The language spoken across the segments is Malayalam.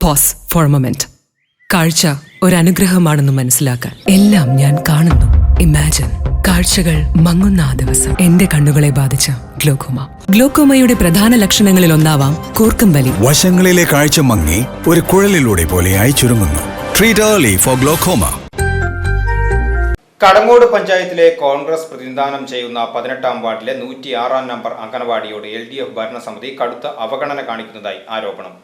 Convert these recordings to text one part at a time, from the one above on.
പോസ് ഫോർ മൊമെന്റ് കാഴ്ച അനുഗ്രഹമാണെന്ന് മനസ്സിലാക്കാൻ എല്ലാം ഞാൻ കാണുന്നു. ഇമാജിൻ കാഴ്ചകൾ മങ്ങുന്ന ആ ദിവസം. എന്റെ കണ്ണുകളെ ബാധിച്ച ഗ്ലോക്കോമ. ഗ്ലോക്കോമയുടെ പ്രധാന ലക്ഷണങ്ങളിൽ ഒന്നാവാം കൂർക്കം വലി വശങ്ങളിലെ കാഴ്ച മങ്ങി ഒരു കുഴലിലൂടെ പോലെയായി ചുരുങ്ങുന്നു. ട്രീറ്റ് ഏർലി ഫോർ ഗ്ലോക്കോമ കടങ്ങോട് പഞ്ചായത്തിലെ കോൺഗ്രസ് പ്രതിനിധാനം ചെയ്യുന്ന പതിനെട്ടാം വാർഡിലെ നൂറ്റി ആറാം നമ്പർ അംഗനവാടിയോട് എൽ ഡി എഫ് ഭരണസമിതി കടുത്ത അവഗണന കാണിക്കുന്നതായി ആരോപണം.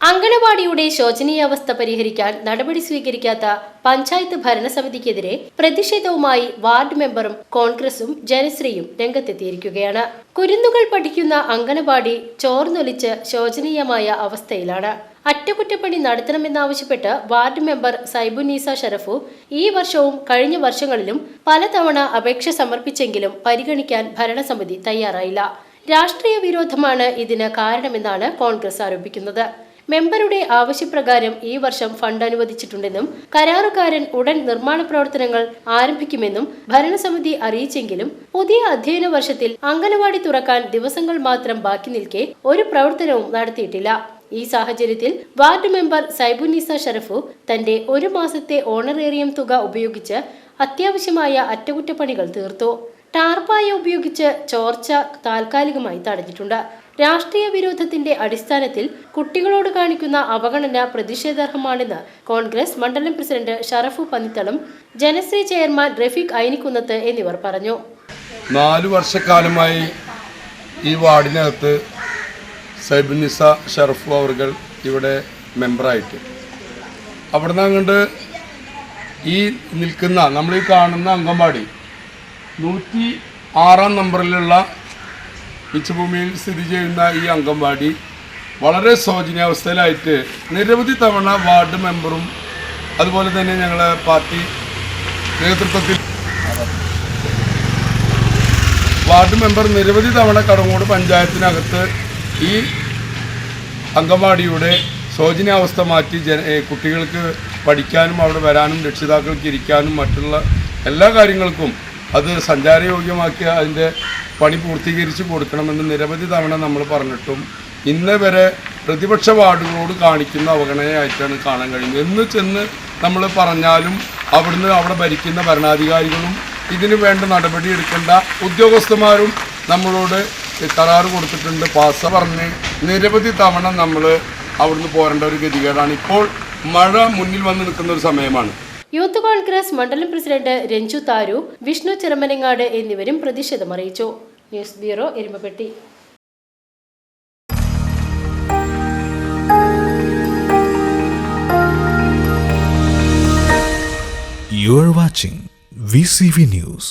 അങ്കണവാടിയുടെ ശോചനീയാവസ്ഥ പരിഹരിക്കാൻ നടപടി സ്വീകരിക്കാത്ത പഞ്ചായത്ത് ഭരണസമിതിക്കെതിരെ പ്രതിഷേധവുമായി വാർഡ് മെമ്പറും കോൺഗ്രസും ജനശ്രീയും രംഗത്തെത്തിയിരിക്കുകയാണ്. കുരുന്നുകൾ പഠിക്കുന്ന അങ്കണവാടി ചോർന്നൊലിച്ച് ശോചനീയമായ അവസ്ഥയിലാണ്. അറ്റകുറ്റപ്പണി നടത്തണമെന്നാവശ്യപ്പെട്ട് വാർഡ് മെമ്പർ സൈബുനീസ ഷറഫു ഈ വർഷവും കഴിഞ്ഞ വർഷങ്ങളിലും പലതവണ അപേക്ഷ സമർപ്പിച്ചെങ്കിലും പരിഗണിക്കാൻ ഭരണസമിതി തയ്യാറായില്ല. രാഷ്ട്രീയ വിരോധമാണ് ഇതിന് കാരണമെന്നാണ് കോൺഗ്രസ് ആരോപിക്കുന്നത്. മെമ്പറുടെ ആവശ്യപ്രകാരം ഈ വർഷം ഫണ്ട് അനുവദിച്ചിട്ടുണ്ടെന്നും കരാറുകാരൻ ഉടൻ നിർമ്മാണ പ്രവർത്തനങ്ങൾ ആരംഭിക്കുമെന്നും ഭരണസമിതി അറിയിച്ചെങ്കിലും പുതിയ അധ്യയന വർഷത്തിൽ അംഗനവാടി തുറക്കാൻ ദിവസങ്ങൾ മാത്രം ബാക്കി നിൽക്കെ ഒരു പ്രവർത്തനവും നടത്തിയിട്ടില്ല. ഈ സാഹചര്യത്തിൽ വാർഡ് മെമ്പർ സൈബുനിസ ഷറഫു തന്റെ ഒരു മാസത്തെ ഓണറേറിയം തുക ഉപയോഗിച്ച് അത്യാവശ്യമായ അറ്റകുറ്റപ്പണികൾ തീർത്തു. ടാർപ്പായ ഉപയോഗിച്ച് ചോർച്ച താൽക്കാലികമായി തടഞ്ഞിട്ടുണ്ട്. രാഷ്ട്രീയ വിരോധത്തിന്റെ അടിസ്ഥാനത്തിൽ കുട്ടികളോട് കാണിക്കുന്ന അവഗണന പ്രതിഷേധാർഹമാണെന്ന് കോൺഗ്രസ് മണ്ഡലം പ്രസിഡന്റ് ഷറഫു പന്നിത്തളം ജനശ്രീ ചെയർമാൻ റഫീഖ് ഐനിക്കുന്നത്ത് എന്നിവർ പറഞ്ഞു. നാലു വർഷക്കാലമായി ഈ വാർഡിനകത്ത് സൈബുനിസ ഷറഫു അവർകൾ ഇവിടെ മെമ്പറായിട്ട്. അവിടുന്ന് അങ്ങോട്ട് ഈ നിൽക്കുന്ന നമ്മൾ കാണുന്ന അംഗൻവാടി നൂറ്റി ആറാം നമ്പറിലുള്ള മിച്ചഭൂമിയിൽ സ്ഥിതി ചെയ്യുന്ന ഈ അംഗൻവാടി വളരെ ശോചനീയാവസ്ഥയിലായിട്ട് നിരവധി തവണ വാർഡ് മെമ്പറും അതുപോലെ തന്നെ ഞങ്ങളെ പാർട്ടി നേതൃത്വത്തിൽ വാർഡ് മെമ്പർ നിരവധി തവണ കടങ്ങോട് പഞ്ചായത്തിനകത്ത് ഈ അംഗൻവാടിയുടെ ശോചനീയാവസ്ഥ മാറ്റി ജന കുട്ടികൾക്ക് പഠിക്കാനും അവിടെ വരാനും രക്ഷിതാക്കൾക്ക് ഇരിക്കാനും മറ്റുള്ള എല്ലാ കാര്യങ്ങൾക്കും അത് സഞ്ചാരയോഗ്യമാക്കി അതിന്റെ പണി പൂർത്തീകരിച്ച് കൊടുക്കണമെന്ന് നിരവധി തവണ നമ്മൾ പറഞ്ഞിട്ടും ഇന്ന് വരെ പ്രതിപക്ഷ വാർഡുകളോട് കാണിക്കുന്ന അവഗണനയായിട്ടാണ് കാണാൻ കഴിയുന്നത്. എന്ന് ചെന്ന് നമ്മൾ പറഞ്ഞാലും അവിടുന്ന് അവിടെ ഭരിക്കുന്ന ഭരണാധികാരികളും ഇതിനു വേണ്ട നടപടി എടുക്കേണ്ട ഉദ്യോഗസ്ഥന്മാരും നമ്മളോട് കരാറ് കൊടുത്തിട്ടുണ്ട്. പാസ പറഞ്ഞ് നിരവധി തവണ നമ്മൾ അവിടുന്ന് പോരേണ്ട ഒരു ഗതികേടാണ്. ഇപ്പോൾ മഴ മുന്നിൽ വന്ന് നിൽക്കുന്ന ഒരു സമയമാണ്. യൂത്ത് കോൺഗ്രസ് മണ്ഡലം പ്രസിഡന്റ് രഞ്ജു താരു വിഷ്ണു ചിറമനങ്ങാട് എന്നിവരും പ്രതിഷേധം അറിയിച്ചു news bureau Erumappetty You are watching VCV News.